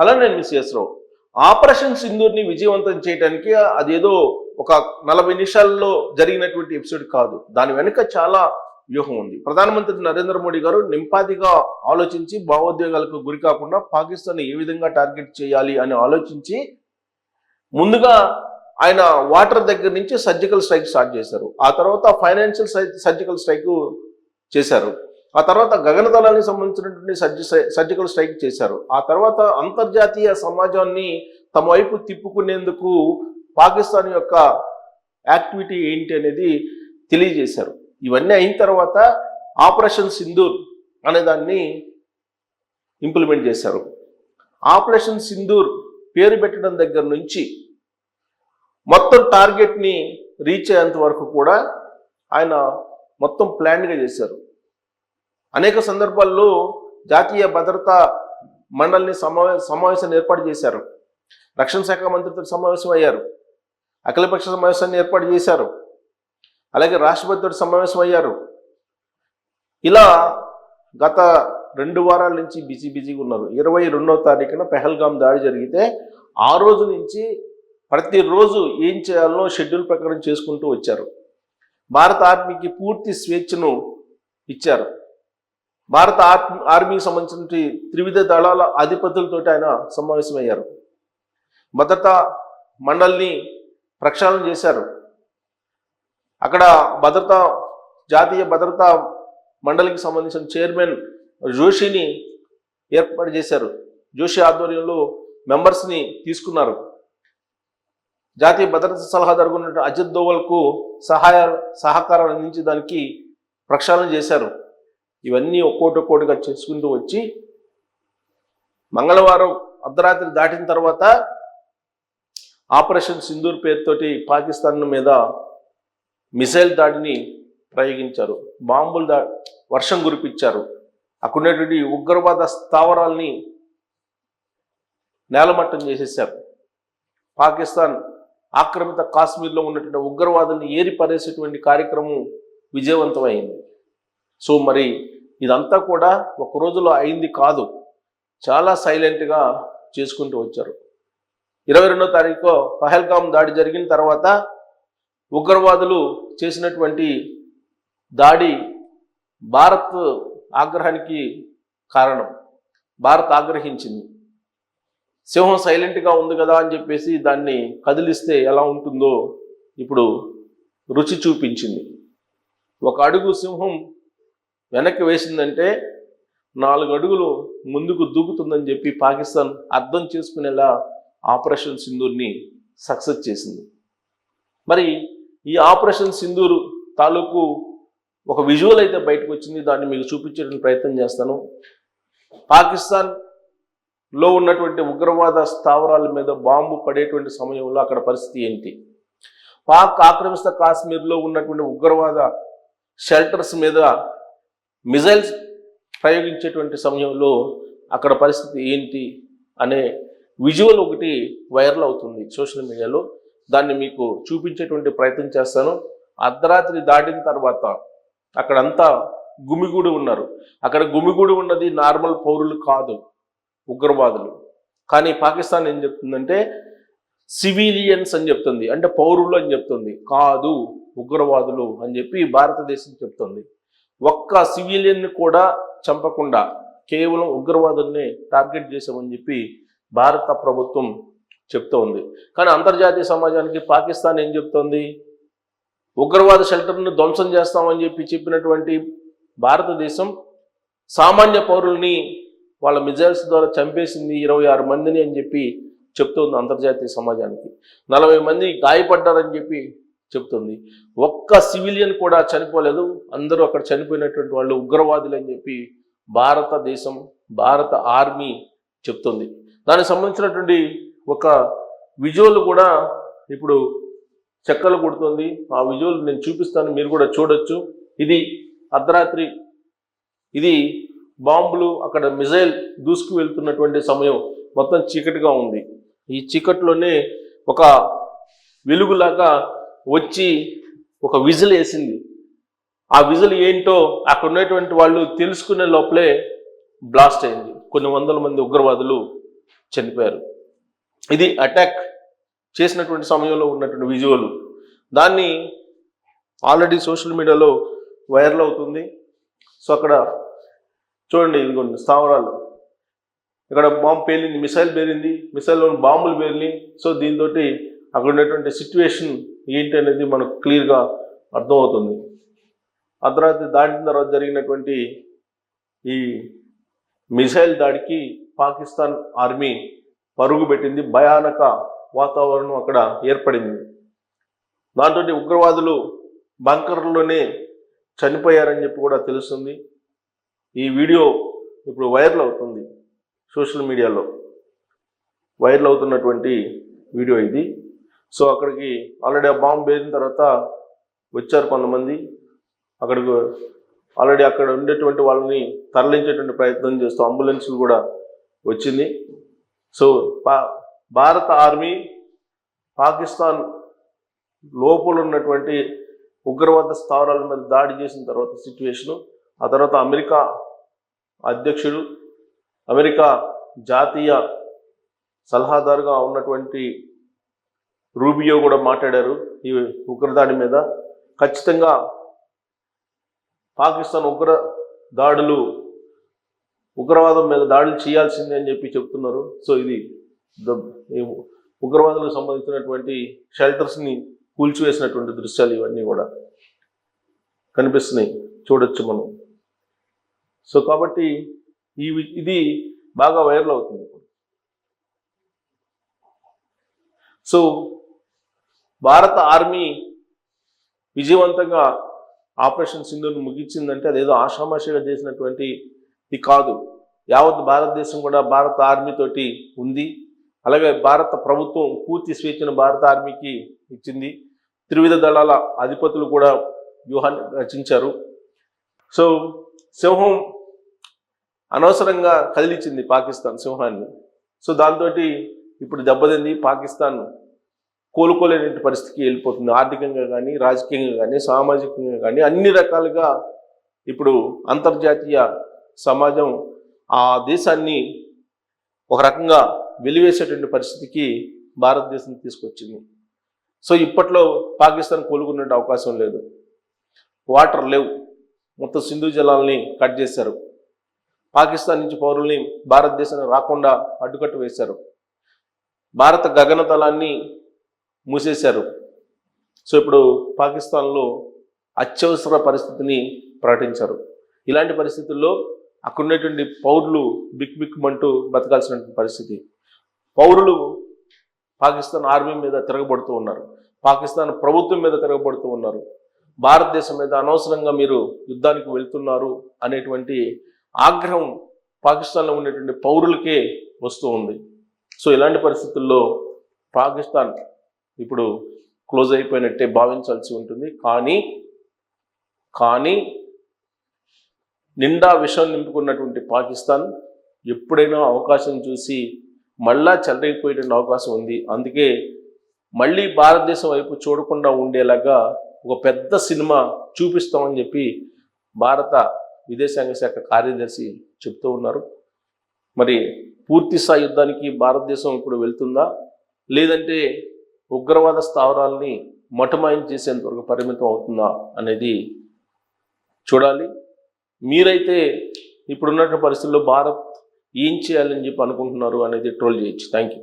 అలానే మిస్ రావు ఆపరేషన్ సింధూర్ని విజయవంతం చేయడానికి అదేదో ఒక నలభై నిమిషాల్లో జరిగినటువంటి ఎపిసోడ్ కాదు. దాని వెనుక చాలా వ్యూహం ఉంది. ప్రధానమంత్రి నరేంద్ర మోడీ గారు నింపాదిగా ఆలోచించి భావోద్వేగాలకు గురి కాకుండా పాకిస్తాన్ ఏ విధంగా టార్గెట్ చేయాలి అని ఆలోచించి ముందుగా ఆయన వాటర్ దగ్గర నుంచి సర్జికల్ స్ట్రైక్ స్టార్ట్ చేశారు. ఆ తర్వాత ఫైనాన్షియల్ సర్జికల్ స్ట్రైక్ చేశారు. ఆ తర్వాత గగనతలానికి సంబంధించినటువంటి సర్జి సర్జికల్ స్ట్రైక్ చేశారు. ఆ తర్వాత అంతర్జాతీయ సమాజాన్ని తమ వైపు తిప్పుకునేందుకు పాకిస్తాన్ యొక్క యాక్టివిటీ ఏంటి అనేది తెలియజేశారు. ఇవన్నీ అయిన తర్వాత ఆపరేషన్ సింధూర్ అనే దాన్ని ఇంప్లిమెంట్ చేశారు. ఆపరేషన్ సింధూర్ పేరు పెట్టడం దగ్గర నుంచి మొత్తం టార్గెట్ని రీచ్ అయ్యేంత వరకు కూడా ఆయన మొత్తం ప్లాన్గా చేశారు. అనేక సందర్భాల్లో జాతీయ భద్రతా మండలిని సమావే సమావేశాన్ని ఏర్పాటు చేశారు. రక్షణ శాఖ మంత్రితో సమావేశం అయ్యారు అఖిలపక్ష సమావేశాన్ని ఏర్పాటు చేశారు. అలాగే రాష్ట్రపతితో సమావేశం అయ్యారు ఇలా గత రెండు వారాల నుంచి బిజీ బిజీగా ఉన్నారు. ఇరవై రెండవ తారీఖున పెహల్గాం దాడి జరిగితే ఆ రోజు నుంచి ప్రతిరోజు ఏం చేయాలో షెడ్యూల్ ప్రకారం చేసుకుంటూ వచ్చారు. భారత ఆర్మీకి పూర్తి స్వేచ్ఛను ఇచ్చారు. భారత ఆర్మీ ఆర్మీకి సంబంధించిన త్రివిధ దళాల అధిపతులతో ఆయన సమావేశమయ్యారు. భద్రతా మండలిని ప్రక్షాళన చేశారు. అక్కడ భద్రతా జాతీయ భద్రతా మండలికి సంబంధించిన చైర్మన్ జోషిని ఏర్పాటు చేశారు. జోషి ఆధ్వర్యంలో మెంబర్స్ని తీసుకున్నారు. జాతీయ భద్రతా సలహాదారు ఉన్నటువంటి అజిత్ దోవల్కు సహాయ సహకారం అందించడానికి ప్రక్షాళన చేశారు. ఇవన్నీ ఒక్కోటి ఒక్కోటిగా చేసుకుంటూ వచ్చి మంగళవారం అర్ధరాత్రి దాటిన తర్వాత ఆపరేషన్ సింధూర్ పేరుతోటి పాకిస్తాన్ మీద మిసైల్ దాడిని ప్రయోగించారు. బాంబులు దా వర్షం కురిపించారు. అక్కడ ఉగ్రవాద స్థావరాల్ని నేలమట్టం చేసేసారు. పాకిస్తాన్ ఆక్రమిత కాశ్మీర్లో ఉన్నటువంటి ఉగ్రవాదుల్ని ఏరి పరేసేటువంటి కార్యక్రమం విజయవంతమైంది. సో మరి ఇదంతా కూడా ఒక రోజులో అయింది కాదు. చాలా సైలెంట్గా చేసుకుంటూ వచ్చారు. ఇరవై రెండో తారీఖు పహల్గాం దాడి జరిగిన తర్వాత ఉగ్రవాదులు చేసినటువంటి దాడి భారత్ ఆగ్రహానికి కారణం. భారత్ ఆగ్రహించింది. సింహం సైలెంట్గా ఉంది కదా అని చెప్పేసి దాన్ని కదిలిస్తే ఎలా ఉంటుందో ఇప్పుడు రుచి చూపించింది. ఒక అడుగు సింహం వెనక్కి వేసిందంటే నాలుగు అడుగులు ముందుకు దూకుతుందని చెప్పి పాకిస్తాన్ అర్థం చేసుకునేలా ఆపరేషన్ సింధూర్ని సక్సెస్ చేసింది. మరి ఈ ఆపరేషన్ సింధూర్ తాలూకు ఒక విజువల్ అయితే బయటకు వచ్చింది. దాన్ని మీకు చూపించడానికి ప్రయత్నం చేస్తాను. పాకిస్తాన్లో ఉన్నటువంటి ఉగ్రవాద స్థావరాల మీద బాంబు పడేటువంటి సమయంలో అక్కడ పరిస్థితి ఏంటి? పాక్ ఆక్రమిత కాశ్మీర్లో ఉన్నటువంటి ఉగ్రవాద షెల్టర్స్ మీద మిజైల్స్ ప్రయోగించేటువంటి సమయంలో అక్కడ పరిస్థితి ఏంటి అనే విజువల్ ఒకటి వైరల్ అవుతుంది సోషల్ మీడియాలో. దాన్ని మీకు చూపించేటువంటి ప్రయత్నం చేస్తాను. అర్ధరాత్రి దాటిన తర్వాత అక్కడంతా గుమిగూడి ఉన్నారు. అక్కడ గుమిగూడి ఉన్నది నార్మల్ పౌరులు కాదు ఉగ్రవాదులు. కానీ పాకిస్తాన్ ఏం చెప్తుందంటే సివిలియన్స్ అని చెప్తుంది. అంటే పౌరులు అని చెప్తుంది. కాదు ఉగ్రవాదులు అని చెప్పి భారతదేశం చెప్తుంది. ఒక్క సివిలియన్ని కూడా చంపకుండా కేవలం ఉగ్రవాదుల్ని టార్గెట్ చేసామని చెప్పి భారత ప్రభుత్వం చెప్తూ ఉంది. కానీ అంతర్జాతీయ సమాజానికి పాకిస్తాన్ ఏం చెప్తోంది? ఉగ్రవాద షెల్టర్ను ధ్వంసం చేస్తామని చెప్పి చెప్పినటువంటి భారతదేశం సామాన్య పౌరుల్ని వాళ్ళ మిజైల్స్ ద్వారా చంపేసింది ఇరవై ఆరు మందిని అని చెప్పి చెప్తోంది అంతర్జాతీయ సమాజానికి. నలభై మంది గాయపడ్డారని చెప్పి చెప్తుంది. ఒక్క సివిలియన్ కూడా చనిపోలేదు. అందరూ అక్కడ చనిపోయినటువంటి వాళ్ళు ఉగ్రవాదులు అని చెప్పి భారతదేశం భారత ఆర్మీ చెప్తుంది. దానికి సంబంధించినటువంటి ఒక విజువల్ కూడా ఇప్పుడు చెక్కలు కొడుతుంది. ఆ విజువల్ నేను చూపిస్తాను. మీరు కూడా చూడొచ్చు. ఇది అర్ధరాత్రి ఇది బాంబులు అక్కడ మిజైల్ దూసుకు వెళ్తున్నటువంటి సమయం. మొత్తం చీకటిగా ఉంది. ఈ చీకటిలోనే ఒక వెలుగులాగా వచ్చి ఒక విజిల్ వేసింది. ఆ విజిల్ ఏంటో అక్కడ ఉన్నటువంటి వాళ్ళు తెలుసుకునే లోపలే బ్లాస్ట్ అయింది. కొన్ని వందల మంది ఉగ్రవాదులు చనిపోయారు. ఇది అటాక్ చేసినటువంటి సమయంలో ఉన్నటువంటి విజువల్. దాన్ని ఆల్రెడీ సోషల్ మీడియాలో వైరల్ అవుతుంది. సో అక్కడ చూడండి ఇదిగోండి స్థావరాలు. ఇక్కడ బాంబు పేలింది మిసైల్ పేలింది మిసైల్లో బాంబులు పేలినాయి సో దీంతో అక్కడ ఉన్నటువంటి సిచ్యువేషన్ ఏంటి అనేది మనకు క్లియర్గా అర్థమవుతుంది. అర్ధరాత్రి దాటిన తర్వాత జరిగినటువంటి ఈ మిసైల్ దాడికి పాకిస్తాన్ ఆర్మీ పరుగు పెట్టింది. భయానక వాతావరణం అక్కడ ఏర్పడింది. దాంతో ఉగ్రవాదులు బంకర్లోనే చనిపోయారని చెప్పి కూడా తెలుస్తుంది. ఈ వీడియో ఇప్పుడు వైరల్ అవుతుంది సోషల్ మీడియాలో. వైరల్ అవుతున్నటువంటి వీడియో ఇది. సో అక్కడికి ఆల్రెడీ ఆ బాంబు వేసిన తర్వాత వచ్చారు కొంతమంది. అక్కడికి ఆల్రెడీ అక్కడ ఉండేటువంటి వాళ్ళని తరలించేటువంటి ప్రయత్నం చేస్తూ అంబులెన్స్లు కూడా వచ్చింది. సో పా భారత ఆర్మీ పాకిస్తాన్ లోపల ఉన్నటువంటి ఉగ్రవాద స్థావరాల మీద దాడి చేసిన తర్వాత సిచ్యువేషను ఆ తర్వాత అమెరికా అధ్యక్షుడు అమెరికా జాతీయ సలహాదారుగా ఉన్నటువంటి రూబియో కూడా మాట్లాడారు ఈ ఉగ్రదాడి మీద. ఖచ్చితంగా పాకిస్తాన్ ఉగ్ర దాడులు ఉగ్రవాదం మీద దాడులు చేయాల్సిందే అని చెప్పి చెప్తున్నారు. సో ఇది ద- ఉగ్రవాదులకు సంబంధించినటువంటి షెల్టర్స్ని కూల్చివేసినటువంటి దృశ్యాలు ఇవన్నీ కూడా కనిపిస్తున్నాయి. చూడొచ్చు మనం. సో కాబట్టి ఈ ఇది బాగా వైరల్ అవుతుంది. సో భారత ఆర్మీ విజయవంతంగా ఆపరేషన్ సింధుని ముగించిందంటే అదేదో ఆషామాషిగా చేసినటువంటి ఇది కాదు. యావత్ భారతదేశం కూడా భారత ఆర్మీ తోటి ఉంది. అలాగే భారత ప్రభుత్వం పూర్తి స్వేచ్ఛను భారత ఆర్మీకి ఇచ్చింది. త్రివిధ దళాల అధిపతులు కూడా వ్యూహాన్ని రచించారు. సో సింహం అనవసరంగా కదిలించింది పాకిస్తాన్ సింహాన్ని. సో దాంతో ఇప్పుడు దెబ్బతింది పాకిస్తాన్ కోలుకోలేని పరిస్థితికి వెళ్ళిపోతుంది. ఆర్థికంగా కానీ రాజకీయంగా కానీ సామాజికంగా కానీ అన్ని రకాలుగా ఇప్పుడు అంతర్జాతీయ సమాజం ఆ దేశాన్ని ఒక రకంగా వెలివేసేటువంటి పరిస్థితికి భారతదేశం తీసుకొచ్చింది. సో ఇప్పట్లో పాకిస్తాన్ కోలుకునే అవకాశం లేదు. వాటర్ లేవు. మొత్తం సింధు జలాల్ని కట్ చేశారు. పాకిస్తాన్ నుంచి పౌరుల్ని భారతదేశానికి రాకుండా అడ్డుకట్టు వేశారు. భారత గగనతలాన్ని మూసేశారు. సో ఇప్పుడు పాకిస్తాన్లో అత్యవసర పరిస్థితిని ప్రకటించారు. ఇలాంటి పరిస్థితుల్లో అక్కడున్నటువంటి పౌరులు బిక్ బిక్కుమంటూ బతకాల్సినటువంటి పరిస్థితి. పౌరులు పాకిస్తాన్ ఆర్మీ మీద తిరగబడుతూ ఉన్నారు. పాకిస్తాన్ ప్రభుత్వం మీద తిరగబడుతూ ఉన్నారు. భారతదేశం మీద అనవసరంగా మీరు యుద్ధానికి వెళ్తున్నారు అనేటువంటి ఆగ్రహం పాకిస్తాన్లో ఉండేటువంటి పౌరులకే వస్తూ ఉంది. సో ఇలాంటి పరిస్థితుల్లో పాకిస్తాన్ ఇప్పుడు క్లోజ్ అయిపోయినట్టే భావించాల్సి ఉంటుంది. కానీ కానీ నిండా విషం నింపుకున్నటువంటి పాకిస్తాన్ ఎప్పుడైనా అవకాశం చూసి మళ్ళా చెలరైపోయేటువంటి అవకాశం ఉంది. అందుకే మళ్ళీ భారతదేశం వైపు చూడకుండా ఉండేలాగా ఒక పెద్ద సినిమా చూపిస్తామని చెప్పి భారత విదేశాంగ శాఖ కార్యదర్శి చెప్తూ ఉన్నారు. మరి పూర్తి స్థాయి యుద్ధానికి భారతదేశం ఇప్పుడు వెళ్తుందా? లేదంటే ఉగ్రవాద స్థావరాల్ని మటుమాయం చేసేంతవరకు పరిమితం అవుతుందా అనేది చూడాలి. మీరైతే ఇప్పుడున్నటువంటి పరిస్థితుల్లో భారత్ ఏం చేయాలని చెప్పి అనుకుంటున్నారు అనేది ట్రోల్ చేయొచ్చు. Thank you